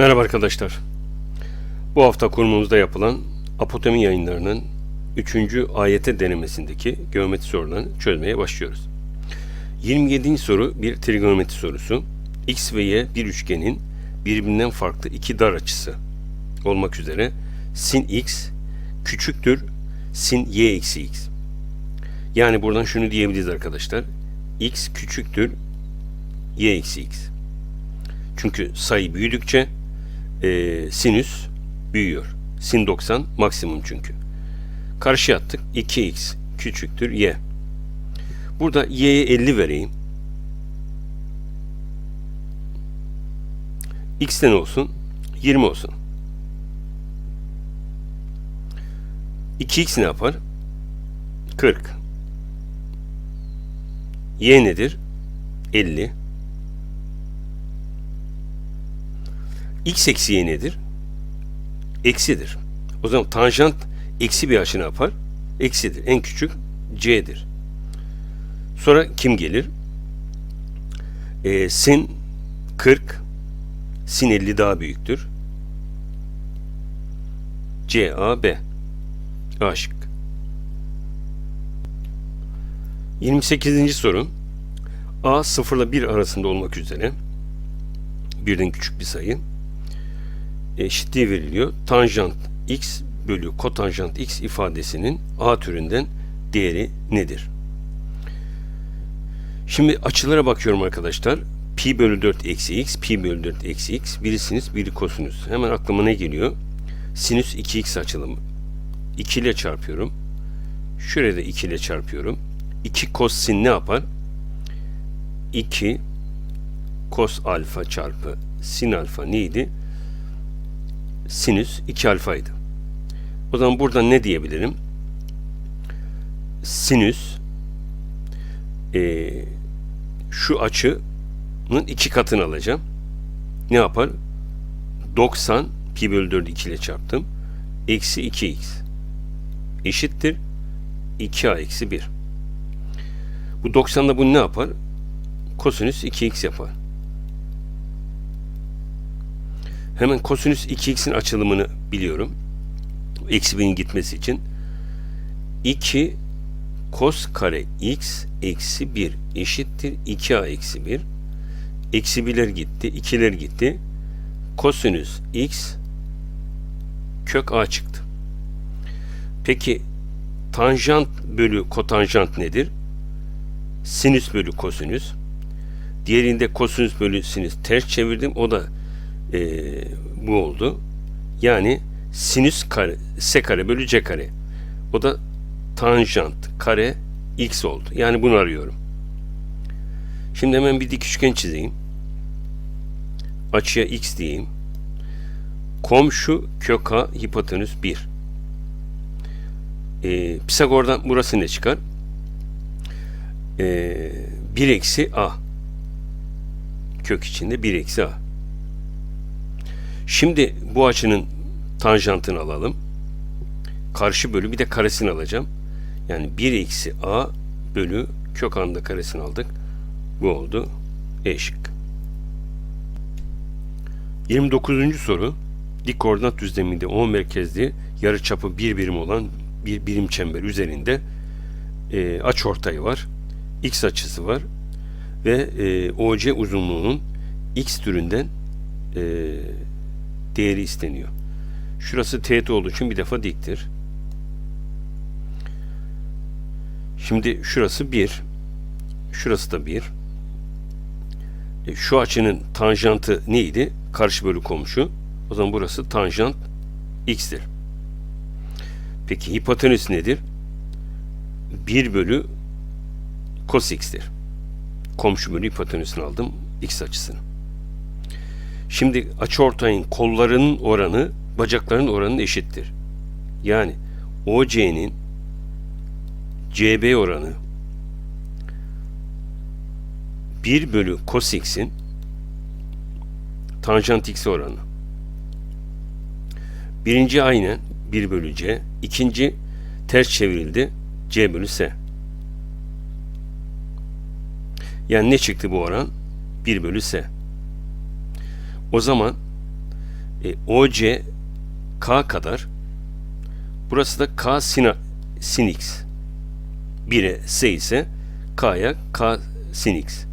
Merhaba arkadaşlar. Bu hafta konumuzda yapılan Apotemi yayınlarının 3. ayete denemesindeki geometri sorularını çözmeye başlıyoruz. 27. soru bir trigonometri sorusu. X ve Y bir üçgenin birbirinden farklı iki dar açısı olmak üzere sin x küçüktür sin y eksi x. Yani buradan şunu diyebiliriz arkadaşlar. x küçüktür y eksi x. Çünkü sayı büyüdükçe e, sinüs büyüyor. Sin 90 maksimum çünkü. Karşıya attık. 2x küçüktür y. Burada y'ye 50 vereyim. x ne olsun? 20 olsun. 2x ne yapar? 40. y nedir? 50. x eksi y nedir? Eksidir. O zaman tanjant eksi bir açı ne yapar? Eksidir. En küçük c'dir. Sonra kim gelir? Ee, sin 40 sin 50 daha büyüktür. C, A, B. A şık. 28. soru. A 0 ile 1 arasında olmak üzere birden küçük bir sayı eşitliği veriliyor. Tanjant x bölü kotanjant x ifadesinin a türünden değeri nedir? Şimdi açılara bakıyorum arkadaşlar. Pi bölü 4 eksi x, pi bölü 4 eksi x. Biri sinüs, biri kosinüs. Hemen aklıma ne geliyor? Sinüs 2x açılımı. 2 ile çarpıyorum. Şuraya da 2 ile çarpıyorum. 2 kos sin ne yapar? 2 kos alfa çarpı sin alfa neydi? Sinüs 2 alfaydı. O zaman buradan ne diyebilirim? Sinüs eee, şu açının iki katını alacağım. Ne yapar? 90 pi bölü 4'ü 2 ile çarptım. Eksi 2x eşittir 2a eksi 1. Bu 90'da bunu ne yapar? Kosinüs 2x yapar. Hemen kosinüs 2x'in açılımını biliyorum. Eksi 1'in gitmesi için. 2 kos kare x eksi 1 eşittir 2a eksi 1. Eksi 1'ler gitti, 2'ler gitti. Kosinüs x kök a çıktı. Peki tanjant bölü kotanjant nedir? Sinüs bölü kosinüs. Diğerinde kosinüs bölü sinüs ters çevirdim. O da eee, bu oldu. Yani sinüs kare, s kare bölü c kare. O da tanjant kare x oldu. Yani bunu arıyorum. Şimdi hemen bir dik üçgen çizeyim. Açıya x diyeyim. Komşu kök a hipotenüs 1. Ee, Pisagor'dan burası ne çıkar? Ee, 1 eksi a. Kök içinde 1 eksi a. Şimdi bu açının tanjantını alalım. Karşı bölü bir de karesini alacağım. Yani 1 eksi a bölü kök a'nın karesini aldık. Bu oldu. E şık. 29. soru. Dik koordinat düzleminde O merkezli yarıçapı bir birim olan bir birim çember üzerinde e, aç ortay var. X açısı var. Ve e, OC uzunluğunun X türünden e, değeri isteniyor. Şurası teğet olduğu için bir defa diktir. Şimdi şurası 1. Şurası da 1. E, şu açının tanjantı neydi? Karşı bölü komşu. O zaman burası tanjant x'tir. Peki hipotenüs nedir? 1 bölü cos x'tir. Komşu bölü hipotenüsünü aldım x açısını. Şimdi açıortayın kollarının oranı bacakların oranı eşittir. Yani OC'nin CB oranı 1 bölü cos x'in tanjant x oranı. Birinci aynen 1 bölü c. ikinci ters çevrildi c bölü s. Yani ne çıktı bu oran? 1 bölü s. O zaman E, OC K kadar. Burası da K sin, sin x. 1'e S ise K'ya K sin x.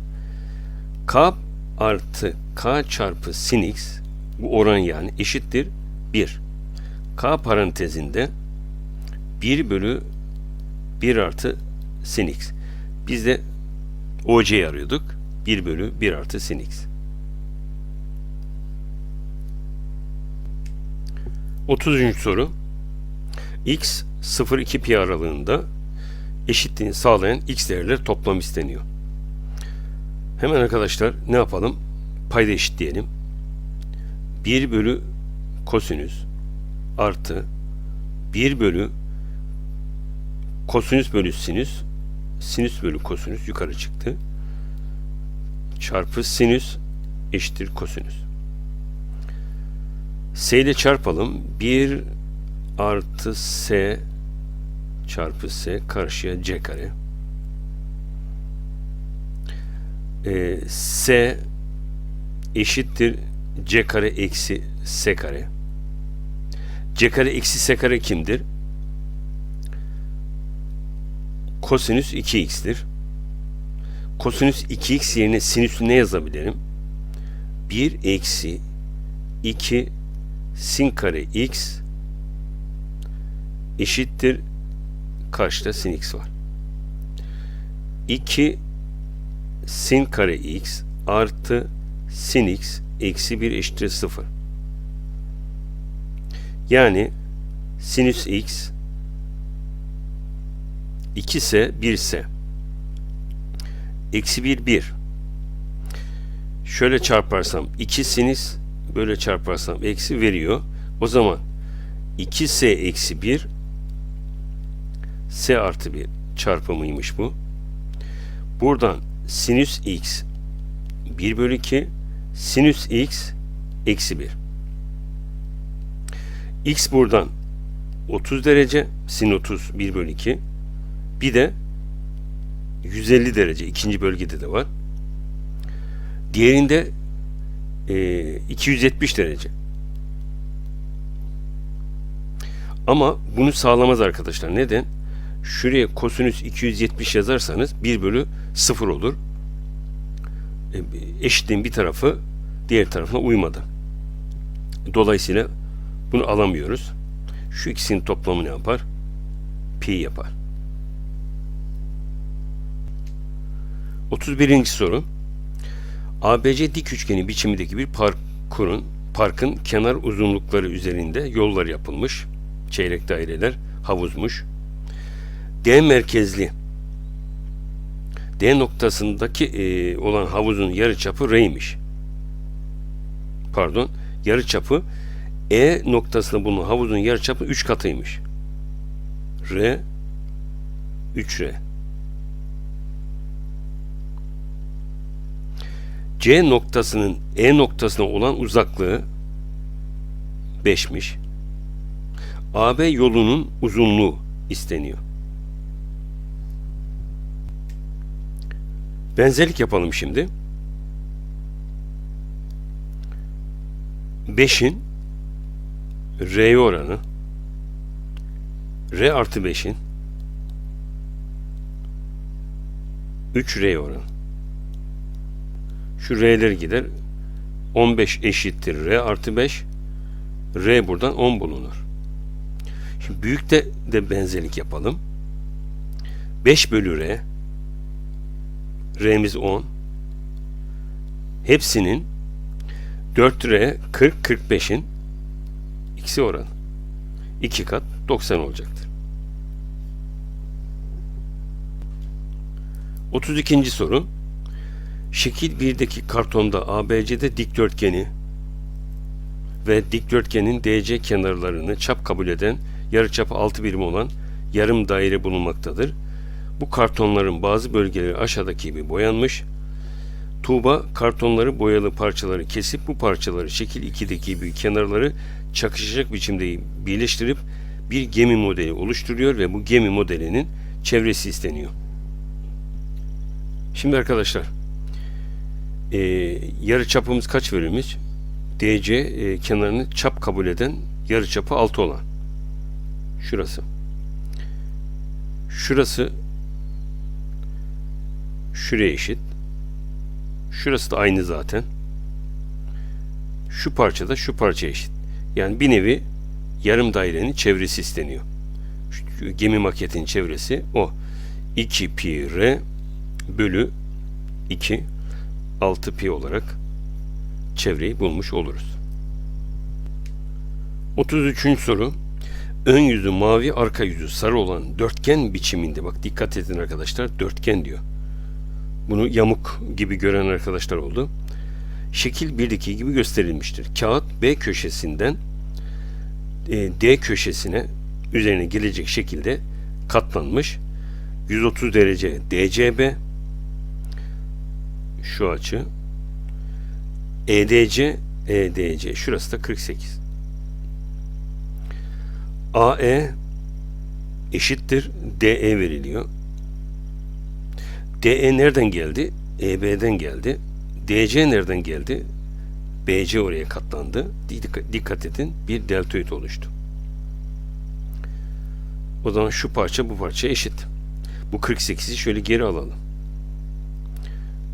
K artı K çarpı sin x bu oran yani eşittir 1. K parantezinde 1 bölü 1 artı sin x. Biz de OC'yi arıyorduk. 1 bölü 1 artı sin x. 30. soru. x 0-2 pi aralığında eşitliğini sağlayan x değerler toplam isteniyor. Hemen arkadaşlar ne yapalım? Payda eşitleyelim. 1 bölü kosinüs artı 1 bölü kosinüs bölü sinüs sinüs bölü kosinüs yukarı çıktı. Çarpı sinüs eşittir kosinüs. S ile çarpalım. 1 artı S çarpı S karşıya C kare. Ee, S eşittir C kare eksi S kare. C kare eksi S kare kimdir? Kosinüs 2x'tir. Kosinüs 2x yerine sinüsü ne yazabilirim? 1 eksi 2 sin kare x eşittir karşıda sin x var. 2 sin kare x artı sin x eksi 1 eşittir 0. Yani sinüs x 2 ise 1 ise eksi 1 1 şöyle çarparsam 2 sinüs böyle çarparsam eksi veriyor. O zaman 2s eksi 1 s artı 1 çarpımıymış bu. Buradan sinüs x 1 bölü 2 sinüs x eksi 1. x buradan 30 derece sin 30 1 bölü 2 bir de 150 derece ikinci bölgede de var. Diğerinde e, 270 derece. Ama bunu sağlamaz arkadaşlar. Neden? Şuraya kosinüs 270 yazarsanız 1 bölü 0 olur. E, eşitliğin bir tarafı diğer tarafına uymadı. Dolayısıyla bunu alamıyoruz. Şu ikisinin toplamı ne yapar? Pi yapar. 31. soru. ABC dik üçgeni biçimindeki bir parkurun parkın kenar uzunlukları üzerinde yollar yapılmış. Çeyrek daireler havuzmuş. D merkezli D noktasındaki e, olan havuzun yarıçapı R'ymiş. Pardon, yarıçapı E noktasında bulunan havuzun yarıçapı 3 katıymış. R 3R. C noktasının E noktasına olan uzaklığı 5'miş. AB yolunun uzunluğu isteniyor. Benzerlik yapalım şimdi. 5'in R'ye oranı R artı 5'in 3 R oranı. Şu R'ler gider. 15 eşittir R artı 5. R buradan 10 bulunur. Şimdi büyükte de benzerlik yapalım. 5 bölü R R'miz 10. Hepsinin 4R 40 45'in x'i oranı. 2 kat 90 olacaktır. 32. soru. Şekil 1'deki kartonda ABC'de dikdörtgeni ve dikdörtgenin DC kenarlarını çap kabul eden yarıçapı 6 birim olan yarım daire bulunmaktadır. Bu kartonların bazı bölgeleri aşağıdaki gibi boyanmış. Tuğba kartonları boyalı parçaları kesip bu parçaları şekil 2'deki gibi kenarları çakışacak biçimde birleştirip bir gemi modeli oluşturuyor ve bu gemi modelinin çevresi isteniyor. Şimdi arkadaşlar e, yarı çapımız kaç verilmiş? DC e, kenarını çap kabul eden yarıçapı 6 olan. Şurası. Şurası şuraya eşit. Şurası da aynı zaten. Şu parça da şu parça eşit. Yani bir nevi yarım dairenin çevresi isteniyor. Şu gemi maketinin çevresi o. 2 pi r bölü 2 6 pi olarak çevreyi bulmuş oluruz. 33. soru. Ön yüzü mavi, arka yüzü sarı olan dörtgen biçiminde bak dikkat edin arkadaşlar dörtgen diyor. Bunu yamuk gibi gören arkadaşlar oldu. Şekil 1'deki gibi gösterilmiştir. Kağıt B köşesinden e, D köşesine üzerine gelecek şekilde katlanmış. 130 derece DCB şu açı EDC EDC şurası da 48 AE eşittir DE veriliyor. DE nereden geldi? EB'den geldi. DC nereden geldi? BC oraya katlandı. Dikkat, edin bir deltoid oluştu. O zaman şu parça bu parça eşit. Bu 48'i şöyle geri alalım.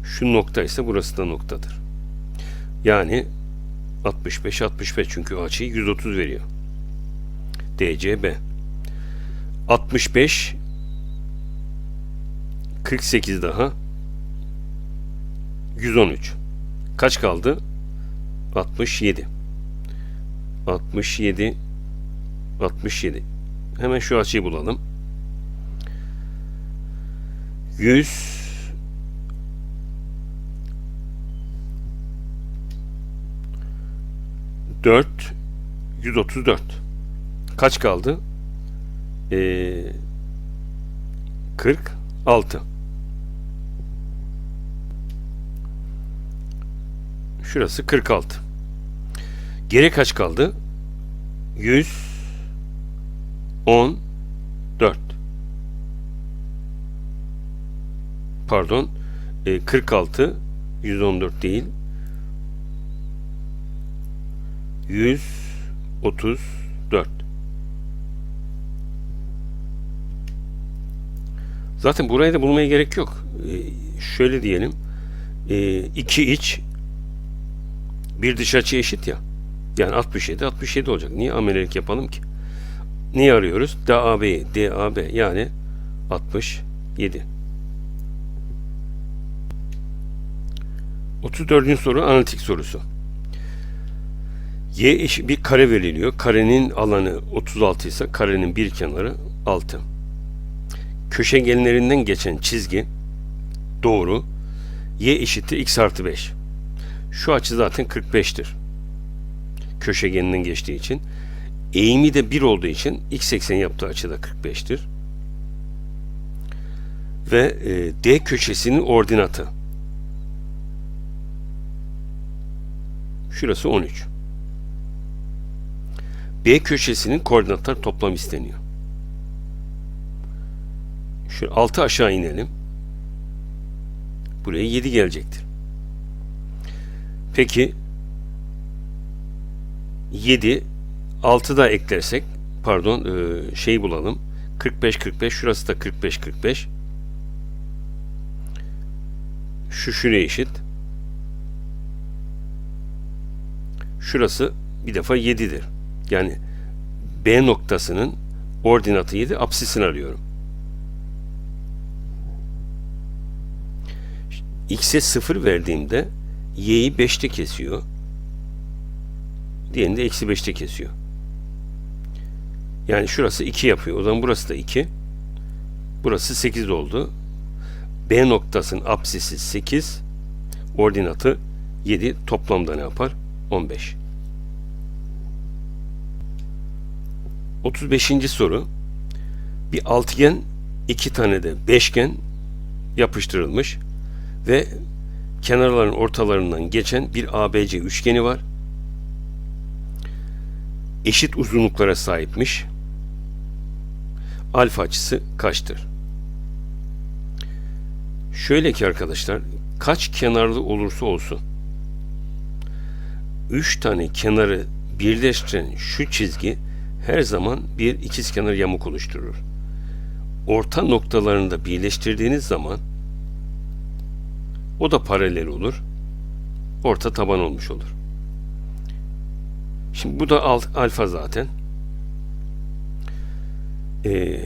Şu nokta ise burası da noktadır. Yani 65 65 çünkü açıyı 130 veriyor. DCB 65 48 daha 113 kaç kaldı? 67 67 67 hemen şu açıyı bulalım. 100 4 134 kaç kaldı? Ee, 46 Şurası 46 Geri kaç kaldı? 114 Pardon e, 46 114 değil 134 Zaten burayı da bulmaya gerek yok. Ee, şöyle diyelim. Ee, iki iç bir dış açı eşit ya. Yani 67 67 olacak. Niye amelelik yapalım ki? Niye arıyoruz? DAB'yi DAB yani 67. 34. soru analitik sorusu. Y eşi bir kare veriliyor. Karenin alanı 36 ise karenin bir kenarı 6. Köşegenlerinden geçen çizgi doğru. Y eşittir x artı 5. Şu açı zaten 45'tir. Köşegeninden geçtiği için. Eğimi de 1 olduğu için x eksen yaptığı açı da 45'tir. Ve e, D köşesinin ordinatı. Şurası 13. B köşesinin koordinatları toplam isteniyor. Şu 6 aşağı inelim. Buraya 7 gelecektir. Peki 7 6 da eklersek pardon e, şey bulalım. 45 45 şurası da 45 45. Şu şuraya eşit. Şurası bir defa 7'dir. Yani B noktasının ordinatı 7 apsisini arıyorum. X'e 0 verdiğimde Y'yi 5'te kesiyor. Diğerini de eksi 5'te kesiyor. Yani şurası 2 yapıyor. O zaman burası da 2. Burası 8 oldu. B noktasının apsisi 8. Ordinatı 7. Toplamda ne yapar? 15. 35. soru. Bir altıgen, iki tane de beşgen yapıştırılmış ve kenarların ortalarından geçen bir ABC üçgeni var. Eşit uzunluklara sahipmiş. Alfa açısı kaçtır? Şöyle ki arkadaşlar, kaç kenarlı olursa olsun üç tane kenarı birleştiren şu çizgi her zaman bir ikizkenar yamuk oluşturur. Orta noktalarını da birleştirdiğiniz zaman o da paralel olur. Orta taban olmuş olur. Şimdi bu da alfa zaten. Ee,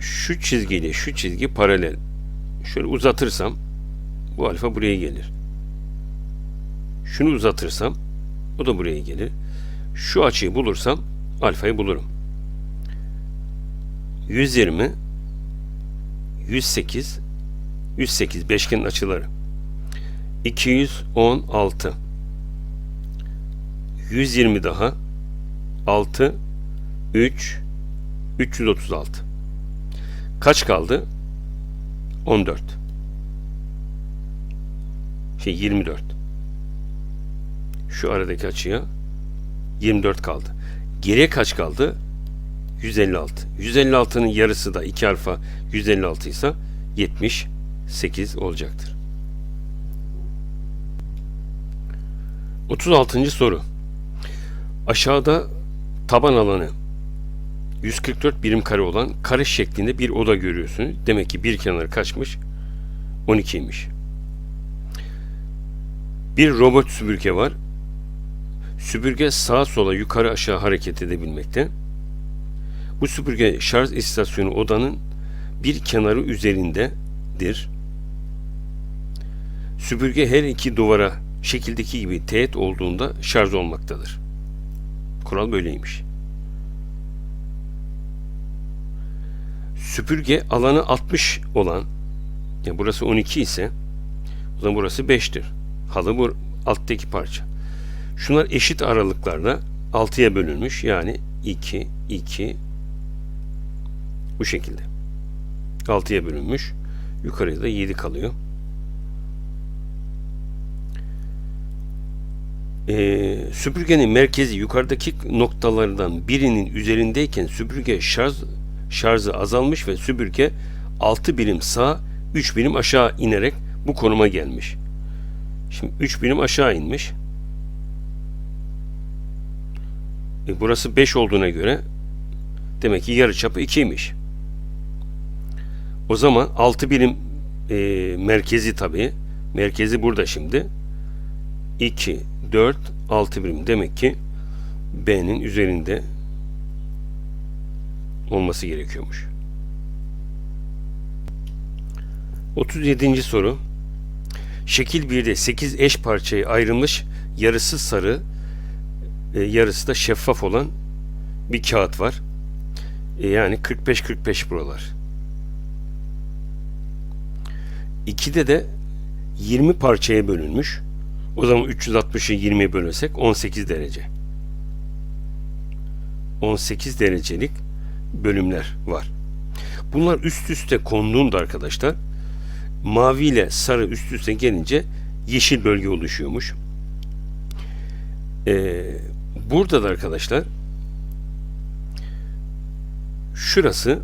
şu çizgiyle şu çizgi paralel. Şöyle uzatırsam bu alfa buraya gelir. Şunu uzatırsam o da buraya gelir. Şu açıyı bulursam alfayı bulurum. 120 108 108 beşgenin açıları. 216 120 daha 6 3 336 Kaç kaldı? 14 Şey 24 Şu aradaki açıya 24 kaldı. Geriye kaç kaldı? 156. 156'nın yarısı da 2 alfa 156 ise 78 olacaktır. 36. soru. Aşağıda taban alanı 144 birim kare olan kare şeklinde bir oda görüyorsunuz. Demek ki bir kenarı kaçmış? 12'ymiş. Bir robot süpürge var. Süpürge sağa sola yukarı aşağı hareket edebilmekte. Bu süpürge şarj istasyonu odanın bir kenarı üzerindedir. Süpürge her iki duvara şekildeki gibi teğet olduğunda şarj olmaktadır. Kural böyleymiş. Süpürge alanı 60 olan, yani burası 12 ise, o zaman burası 5'tir. Halı bu alttaki parça. Şunlar eşit aralıklarla 6'ya bölünmüş. Yani 2, 2, bu şekilde. 6'ya bölünmüş. Yukarıda 7 kalıyor. Ee, süpürgenin merkezi yukarıdaki noktalardan birinin üzerindeyken süpürge şarj şarjı azalmış ve süpürge 6 birim sağ 3 birim aşağı inerek bu konuma gelmiş. Şimdi 3 birim aşağı inmiş. E burası 5 olduğuna göre demek ki yarıçapı 2'ymiş. O zaman 6 birim e, merkezi tabii. Merkezi burada şimdi. 2, 4, 6 birim. Demek ki B'nin üzerinde olması gerekiyormuş. 37. soru. Şekil 1'de 8 eş parçaya ayrılmış yarısı sarı e, yarısı da şeffaf olan bir kağıt var. E, yani 45-45 buralar. 2'de de 20 parçaya bölünmüş. O zaman 360'ı 20'ye bölürsek 18 derece. 18 derecelik bölümler var. Bunlar üst üste konduğunda arkadaşlar mavi ile sarı üst üste gelince yeşil bölge oluşuyormuş. Ee, burada da arkadaşlar şurası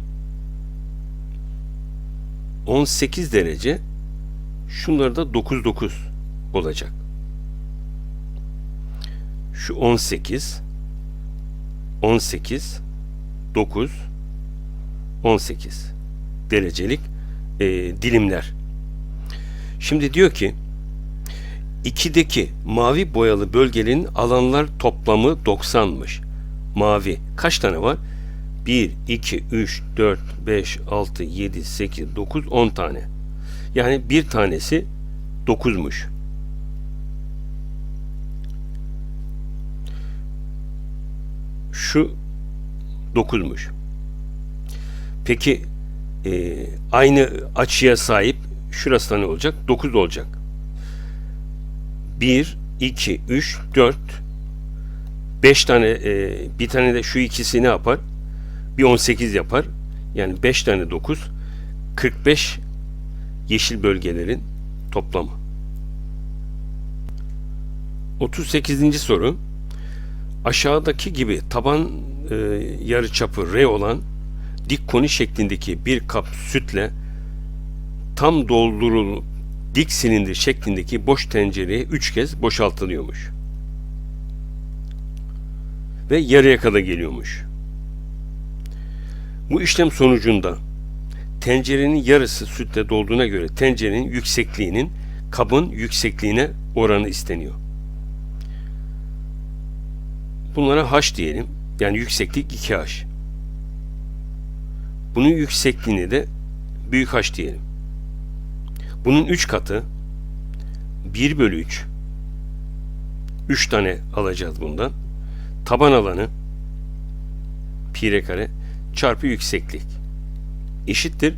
18 derece şunlar da 9 9 olacak. Şu 18 18 9 18 derecelik e, dilimler. Şimdi diyor ki 2'deki mavi boyalı bölgelerin alanlar toplamı 90'mış. Mavi kaç tane var? 1, 2, 3, 4, 5, 6, 7, 8, 9, 10 tane. Yani bir tanesi 9'muş. Şu 9'muş. Peki e, aynı açıya sahip şurası da ne olacak? 9 olacak. 1, 2, 3, 4 5 tane e, bir tane de şu ikisi ne yapar? Bir 18 yapar. Yani 5 tane 9 45 yeşil bölgelerin toplamı. 38. soru Aşağıdaki gibi taban e, yarıçapı R olan dik koni şeklindeki bir kap sütle tam doldurulup dik silindir şeklindeki boş tencereye 3 kez boşaltılıyormuş. ve yarıya kadar geliyormuş. Bu işlem sonucunda tencerenin yarısı sütle dolduğuna göre tencerenin yüksekliğinin kabın yüksekliğine oranı isteniyor. Bunlara h diyelim. Yani yükseklik 2h. Bunun yüksekliğini de büyük h diyelim. Bunun 3 katı 1 bölü 3 3 tane alacağız bundan. Taban alanı pi r kare çarpı yükseklik eşittir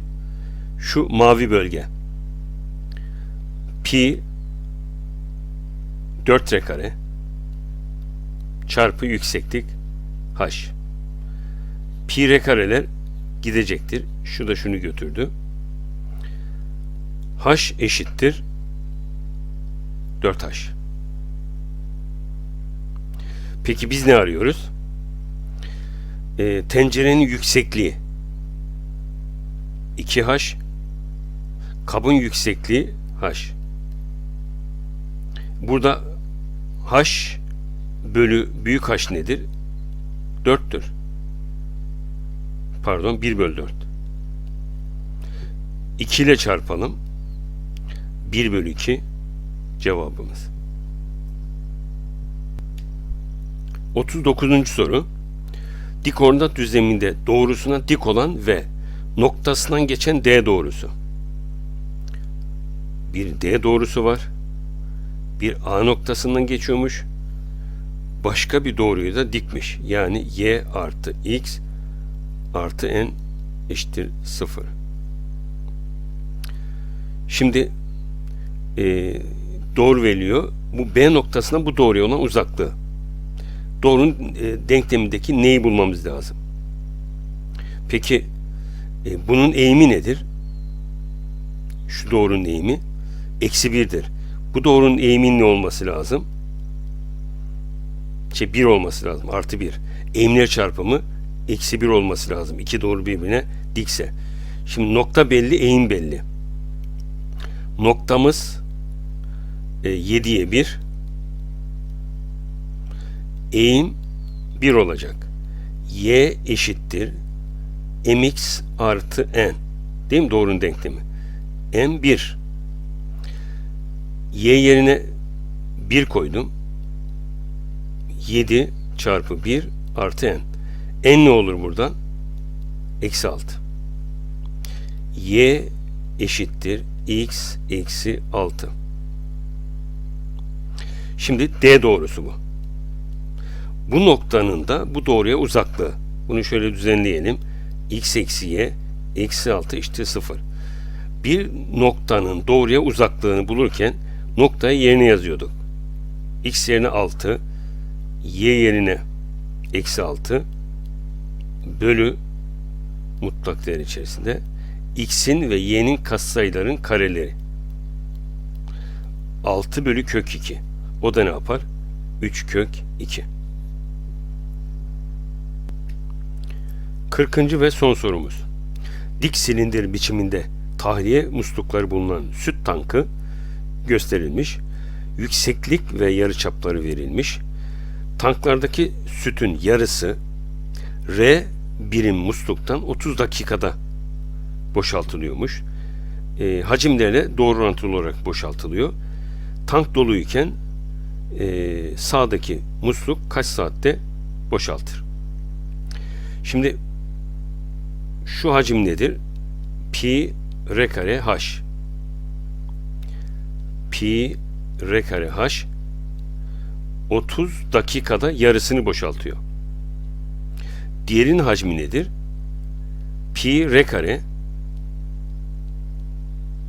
şu mavi bölge pi 4 r kare çarpı yükseklik h. Pi r kareler gidecektir. Şu da şunu götürdü. H eşittir 4h. Peki biz ne arıyoruz? Ee, tencerenin yüksekliği 2h kabın yüksekliği h. Burada h bölü büyük h nedir? 4'tür. Pardon 1 bölü 4. 2 ile çarpalım. 1 bölü 2 cevabımız. 39. soru. Dik koordinat düzleminde doğrusuna dik olan ve noktasından geçen D doğrusu. Bir D doğrusu var. Bir A noktasından geçiyormuş. Başka bir doğruyu da dikmiş. Yani Y artı X artı N eşittir 0. Şimdi e, doğru veriliyor. Bu B noktasına bu doğruya olan uzaklığı. Doğrunun e, denklemindeki neyi bulmamız lazım? Peki e, bunun eğimi nedir? Şu doğrunun eğimi eksi birdir. Bu doğrunun eğiminin ne olması lazım? Şey bir olması lazım. Artı bir. Eğimler çarpımı eksi bir olması lazım. İki doğru birbirine dikse. Şimdi nokta belli, eğim belli. Noktamız e, 7'ye 1. Eğim 1 olacak. Y eşittir mx artı n. Değil mi doğrunun denklemi? m 1. Y yerine 1 koydum. 7 çarpı 1 artı n. n ne olur buradan? Eksi 6. y eşittir x eksi 6. Şimdi d doğrusu bu. Bu noktanın da bu doğruya uzaklığı. Bunu şöyle düzenleyelim. x eksi y eksi 6 eşittir 0. Bir noktanın doğruya uzaklığını bulurken noktayı yerine yazıyorduk. x yerine 6, y yerine eksi 6 bölü mutlak değer içerisinde x'in ve y'nin katsayıların kareleri 6 bölü kök 2 o da ne yapar? 3 kök 2 40. ve son sorumuz dik silindir biçiminde tahliye muslukları bulunan süt tankı gösterilmiş yükseklik ve yarıçapları verilmiş tanklardaki sütün yarısı R birim musluktan 30 dakikada boşaltılıyormuş. E, hacimlerle doğru orantılı olarak boşaltılıyor. Tank doluyken e, sağdaki musluk kaç saatte boşaltır? Şimdi şu hacim nedir? Pi r kare h. Pi r kare h 30 dakikada yarısını boşaltıyor. Diğerinin hacmi nedir? Pi r kare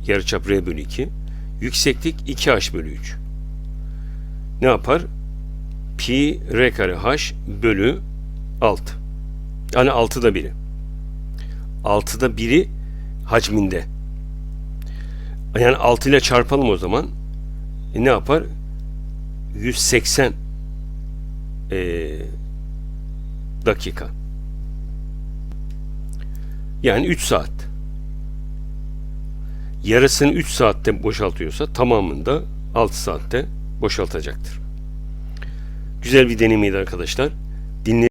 yarıçap r bölü 2 yükseklik 2h bölü 3 ne yapar? Pi r kare h bölü 6 yani 6'da 1'i 6'da 1'i hacminde yani 6 ile çarpalım o zaman e ne yapar? 180 e, dakika. Yani 3 saat. Yarısını 3 saatte boşaltıyorsa tamamını da 6 saatte boşaltacaktır. Güzel bir deneyimiydi arkadaşlar. dinle